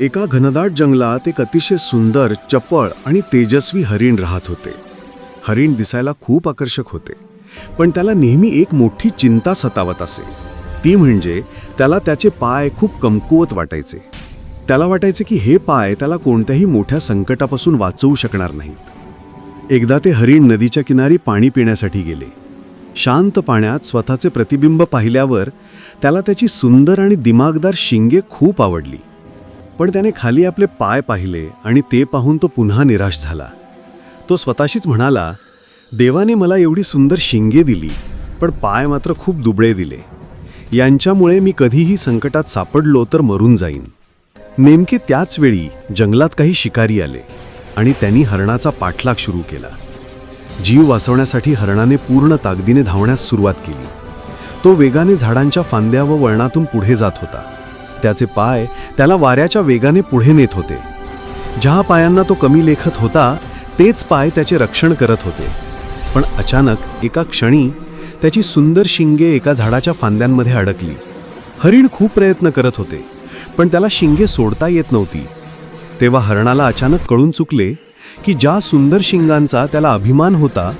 एका घनदाट जंगलात एक अतिशय सुंदर चपळ आणि तेजस्वी हरिण राहत होते. हरिण दिसायला खूप आकर्षक होते पण त्याला नेहमी एक मोठी चिंता सतावत असे. ती म्हणजे त्याला त्याचे पाय खूप कमकुवत वाटायचे. त्याला वाटायचे की हे पाय त्याला कोणत्याही मोठ्या संकटापासून वाचवू शकणार नाहीत. एकदा ते हरिण नदीच्या किनारी पाणी पिण्यासाठी गेले. शांत पाण्यात स्वतःचे प्रतिबिंब पाहिल्यावर त्याला त्याची सुंदर आणि दिमागदार शिंगे खूप आवडली. पण त्याने खाली आपले पाय पाहिले आणि ते पाहून तो पुन्हा निराश झाला. तो स्वतःशीच म्हणाला देवाने मला एवढी सुंदर शिंगे दिली पण पाय मात्र खूप दुबळे दिले. यांच्यामुळे मी कधीही संकटात सापडलो तर मरून जाईन. नेमके त्याच वेळी जंगलात काही शिकारी आले आणि त्यांनी हरणाचा पाठलाग सुरू केला. जीव वाचवण्यासाठी हरणाने पूर्ण ताकदीने धावण्यास सुरुवात केली. तो वेगाने झाडांच्या फांद्या व वळणातून पुढे जात होता. त्याचे पाय त्याला वाऱ्याच्या वेगाने पुढे नेत होते. ज्या पायांना तो कमी लेखत होता तेच पाय त्याचे रक्षण करत होते. पण अचानक एका क्षणी त्याची सुंदर शिंगे एका झाडाच्या फांद्यांमध्ये अडकली. हरिण खूप प्रयत्न करत होते पण त्याला शिंगे सोडता येत नव्हती. तेव्हा हरणाला अचानक कळून चुकले की ज्या सुंदर शिंगांचा त्याला अभिमान होता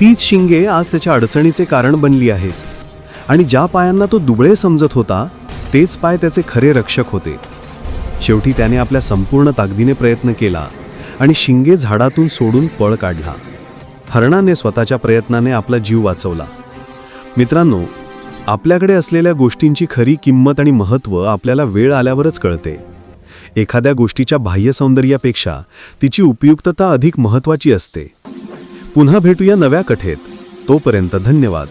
तीच शिंगे आज त्याच्या अडचणीचे कारण बनली आहेत. आणि ज्या पायांना तो दुबळे समजत होता तेच पाय त्याचे खरे रक्षक होते. शेवटी त्याने आपल्या संपूर्ण ताकदीने प्रयत्न केला आणि शिंगे झाडातून सोडून पळ काढला. हरणाने स्वतःच्या प्रयत्नाने आपला जीव वाचवला. मित्रांनो आपल्याकडे असलेल्या गोष्टींची खरी किंमत आणि महत्त्व आपल्याला वेळ आल्यावरच कळते. एखाद्या गोष्टीच्या बाह्य सौंदर्यापेक्षा तिची उपयुक्तता अधिक महत्त्वाची असते. पुन्हा भेटूया नव्या कथेत. तोपर्यंत धन्यवाद.